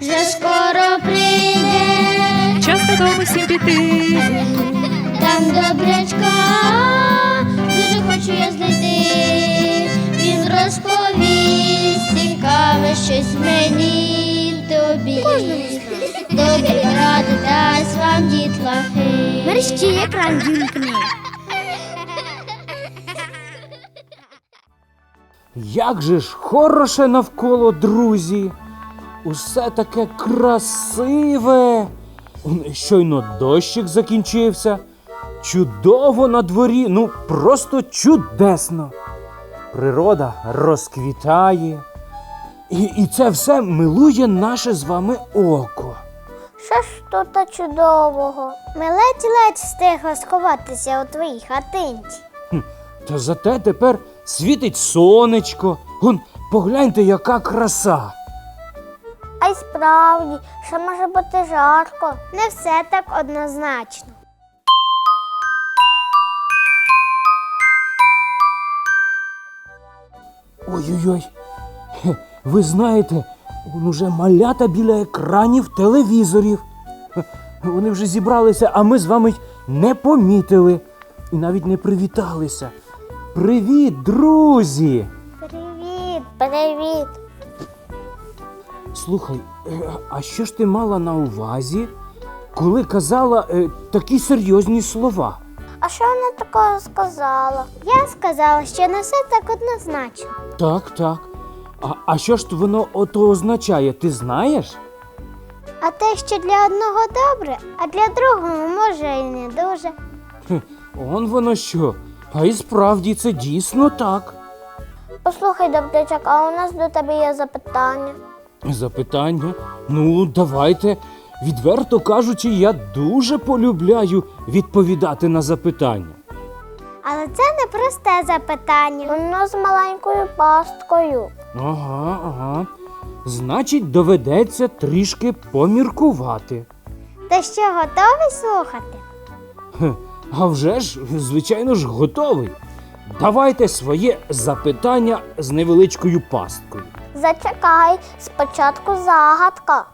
вже скоро прийде, Час додому всім піти. там добрячка, дуже хочу я знайти. Він розповість цікаве щось мені тобі. Добрі ради дасть вам дітлахи. Мерщі екран вімкни. Як же ж хороше навколо друзі. Усе таке красиве. Щойно дощик закінчився. Чудово на дворі, ну просто чудесно. Природа розквітає. І, і це все милує наше з вами око. Що ж тут чудового? Ми ледь-ледь встигли сховатися у твоїй хатинці. Та зате тепер світить сонечко. Гон, погляньте, яка краса. А й справді, що може бути жарко. Не все так однозначно. Ой-ой-ой. Ви знаєте, он уже малята біля екранів телевізорів. Вони вже зібралися, а ми з вами не помітили і навіть не привіталися. Привіт, друзі! Привіт, привіт. Слухай, е, а що ж ти мала на увазі, коли казала е, такі серйозні слова? А що вона такого сказала? Я сказала, що не все так однозначно. Так, так. А, а що ж воно ото означає, ти знаєш? А те, що для одного добре, а для другого може і не дуже. Хе, Он воно що? А і справді це дійсно так. Послухай, добрячок, а у нас до тебе є запитання. Запитання? Ну, давайте. Відверто кажучи, я дуже полюбляю відповідати на запитання. Але це не просте запитання. Воно з маленькою пасткою. Ага, ага. Значить, доведеться трішки поміркувати. Ти що, готовий слухати? Хе, а вже ж, звичайно ж, готовий. Давайте своє запитання з невеличкою пасткою. Зачекай, спочатку загадка.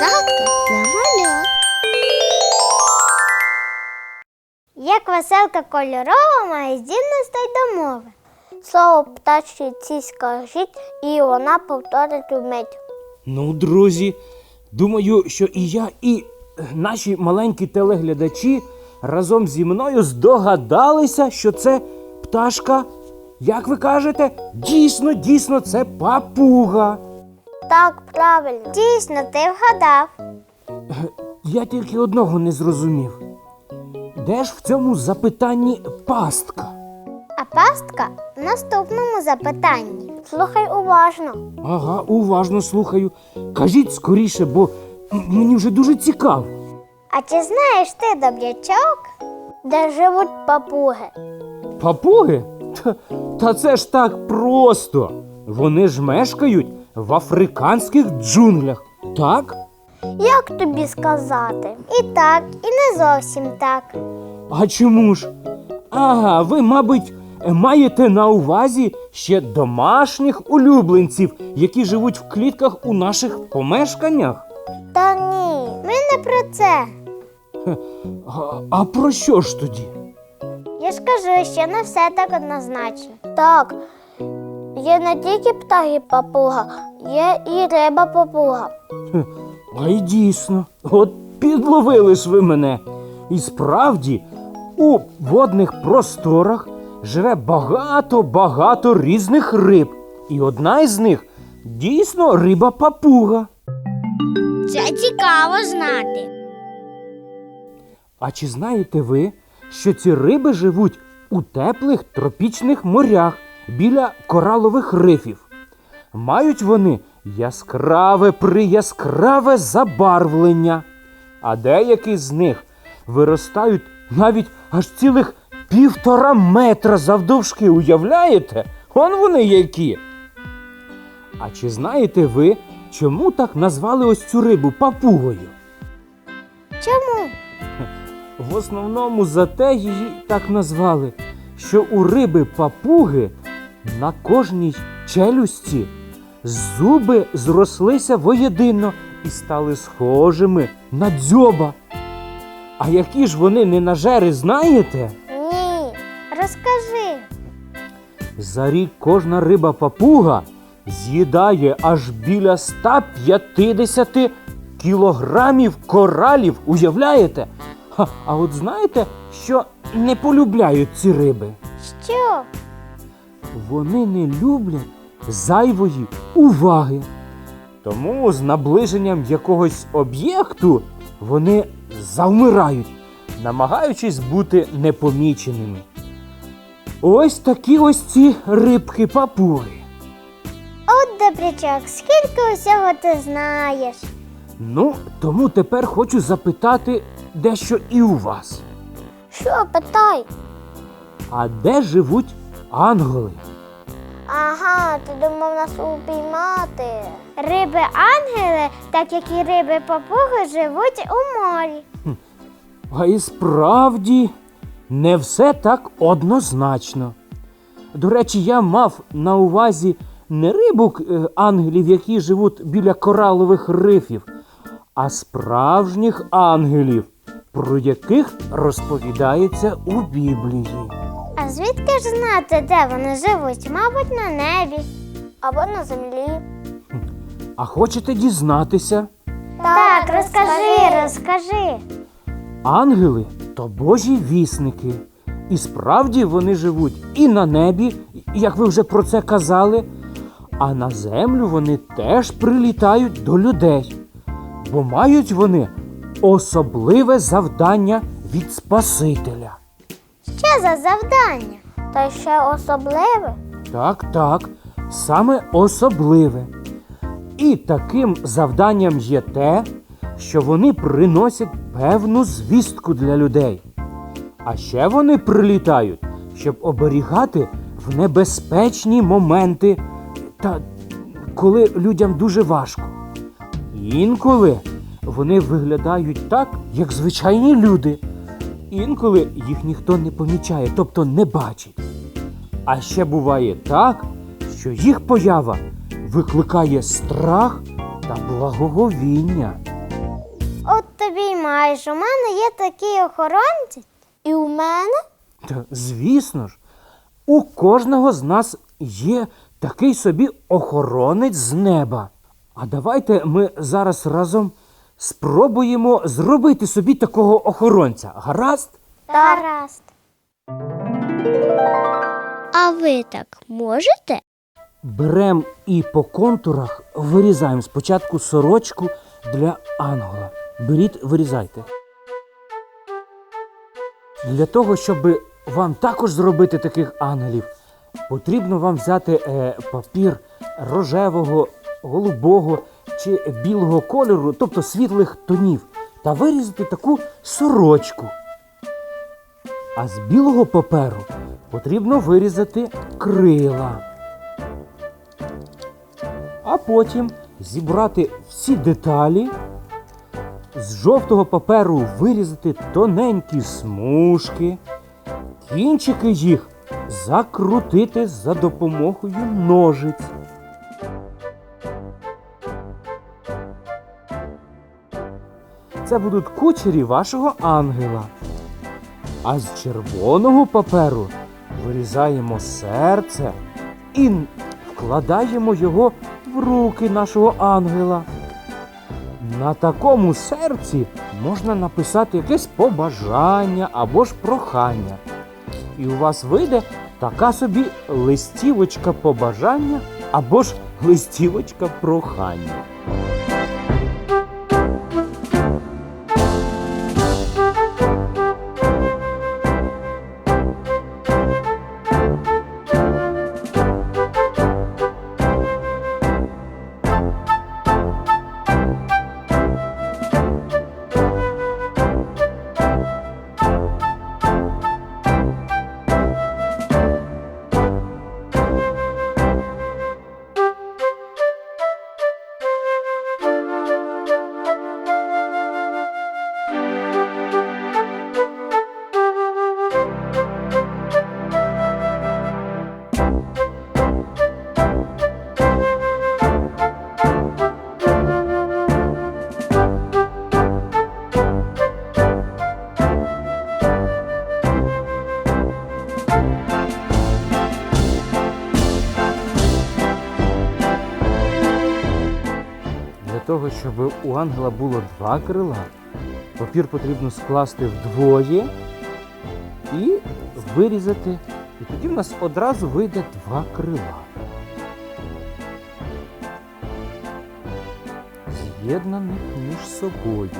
Загадка для малят. Як веселка кольорова має здібностей до мови. Слово птачці скажіть, і вона повторить вмить. Ну, друзі, думаю, що і я, і наші маленькі телеглядачі разом зі мною здогадалися, що це пташка. Як ви кажете, дійсно, дійсно, це папуга. Так, правильно. Дійсно, ти вгадав. Я тільки одного не зрозумів. Де ж в цьому запитанні пастка? А пастка в наступному запитанні. Слухай уважно. Ага, уважно слухаю. Кажіть скоріше, бо мені вже дуже цікаво. А чи знаєш ти, добрячок, де живуть папуги? Папуги? Та, та це ж так просто. Вони ж мешкають в африканських джунглях. Так? Як тобі сказати? І так, і не зовсім так. А чому ж? Ага, ви, мабуть, маєте на увазі ще домашніх улюбленців, які живуть в клітках у наших помешканнях? Та ні, ми не про це. А, а про що ж тоді? Я ж кажу, що не все так однозначно. Так, є не тільки птахи папуга, є і риба папуга. А й дійсно, от підловили ж ви мене. І справді, у водних просторах живе багато-багато різних риб. І одна із них дійсно риба папуга. Це цікаво знати. А чи знаєте ви, що ці риби живуть у теплих тропічних морях біля коралових рифів? Мають вони яскраве прияскраве забарвлення, а деякі з них виростають навіть аж цілих півтора метра завдовжки. Уявляєте? Он вони які. А чи знаєте ви, чому так назвали ось цю рибу папугою? Чому? В основному за те її так назвали, що у риби папуги на кожній челюсті зуби зрослися воєдино і стали схожими на дзьоба. А які ж вони ненажери, знаєте? Ні. Розкажи. За рік кожна риба папуга з'їдає аж біля 150 кілограмів коралів. Уявляєте? Ха, а от знаєте, що не полюбляють ці риби? Що? Вони не люблять зайвої уваги. Тому з наближенням якогось об'єкту вони завмирають, намагаючись бути непоміченими. Ось такі ось ці рибки папуги. От добрячок, скільки усього ти знаєш? Ну, тому тепер хочу запитати дещо і у вас. Що питай? А де живуть ангели? Ага, ти думав нас упіймати. Риби-ангели, так як і риби-папуги, живуть у морі. А і справді не все так однозначно. До речі, я мав на увазі не рибок е, ангелів, які живуть біля коралових рифів, а справжніх ангелів, про яких розповідається у Біблії. А звідки ж знати, де вони живуть? Мабуть, на небі або на землі. А хочете дізнатися? Так, розкажи, розкажи. Ангели то Божі вісники. І справді вони живуть і на небі, як ви вже про це казали, а на землю вони теж прилітають до людей, бо мають вони особливе завдання від Спасителя. Що за завдання? Та ще особливе. Так, так, саме особливе. І таким завданням є те, що вони приносять певну звістку для людей. А ще вони прилітають, щоб оберігати в небезпечні моменти, та коли людям дуже важко. Інколи вони виглядають так, як звичайні люди. Інколи їх ніхто не помічає, тобто не бачить. А ще буває так, що їх поява викликає страх та благоговіння. От тобі й маєш. У мене є такі охоронці. І у мене? Та, звісно ж, у кожного з нас є такий собі охоронець з неба. А давайте ми зараз разом спробуємо зробити собі такого охоронця. Гаразд? Гаразд. А ви так можете? Беремо і по контурах вирізаємо спочатку сорочку для ангела. Беріть, вирізайте. Для того, щоб вам також зробити таких ангелів, потрібно вам взяти е, папір рожевого, голубого чи білого кольору, тобто світлих тонів, та вирізати таку сорочку. А з білого паперу потрібно вирізати крила. А потім зібрати всі деталі, з жовтого паперу вирізати тоненькі смужки, кінчики їх закрутити за допомогою ножиць. Це будуть кучері вашого ангела. А з червоного паперу вирізаємо серце і вкладаємо його в руки нашого ангела. На такому серці можна написати якесь побажання або ж прохання. І у вас вийде така собі листівочка побажання або ж листівочка прохання. Того, щоб у ангела було два крила, папір потрібно скласти вдвоє і вирізати. І тоді в нас одразу вийде два крила. З'єднаних між собою.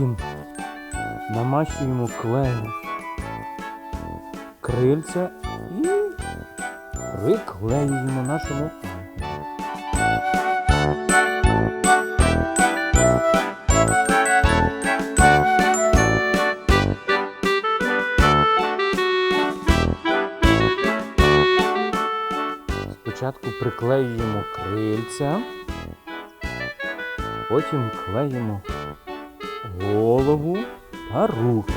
Потім намащуємо клеєм крильця і приклеюємо нашому. Спочатку приклеюємо крильця, потім клеїмо голову та руки.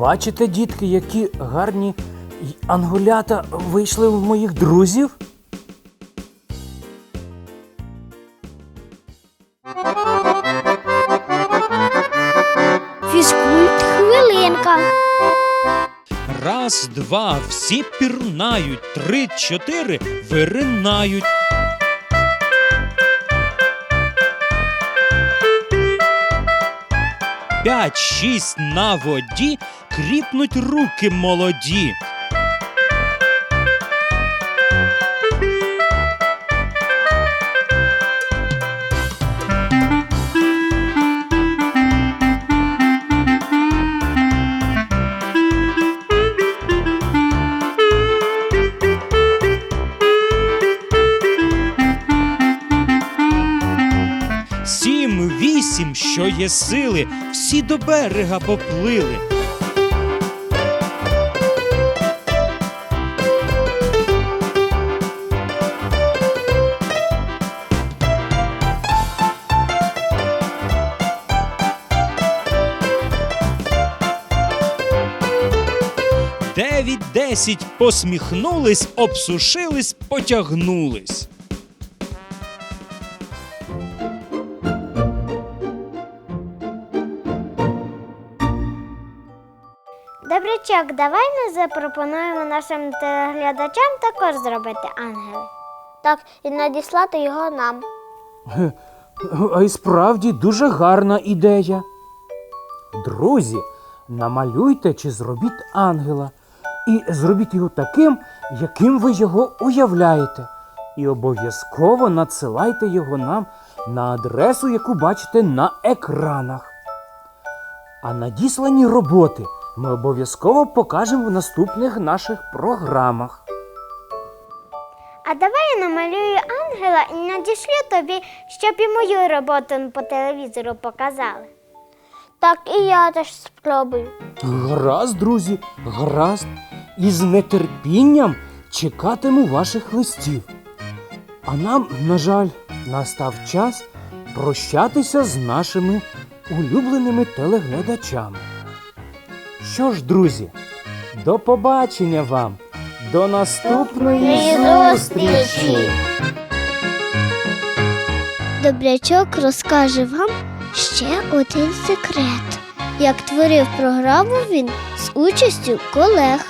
Бачите, дітки, які гарні й ангелята вийшли в моїх друзів? Фізкульт хвилинка. Раз, два, всі пірнають, три, чотири виринають. П'ять, шість на воді кріпнуть руки молоді. Сім, вісім, що є сили, всі до берега поплили. Десять посміхнулись, обсушились, потягнулись. Добрячок, давай ми запропонуємо нашим телеглядачам також зробити ангели. Так, і надіслати його нам. А й справді дуже гарна ідея. Друзі, намалюйте чи зробіть ангела і зробіть його таким, яким ви його уявляєте. І обов'язково надсилайте його нам на адресу, яку бачите на екранах. А надіслані роботи ми обов'язково покажемо в наступних наших програмах. А давай я намалюю ангела і надішлю тобі, щоб і мою роботу по телевізору показали. Так, і я теж спробую. Гаразд, друзі, гаразд. І з нетерпінням чекатиму ваших листів. А нам, на жаль, настав час прощатися з нашими улюбленими телеглядачами. Що ж, друзі, до побачення вам, до наступної зустрічі! Добрячок розкаже вам ще один секрет. Як творив програму він з участю колег,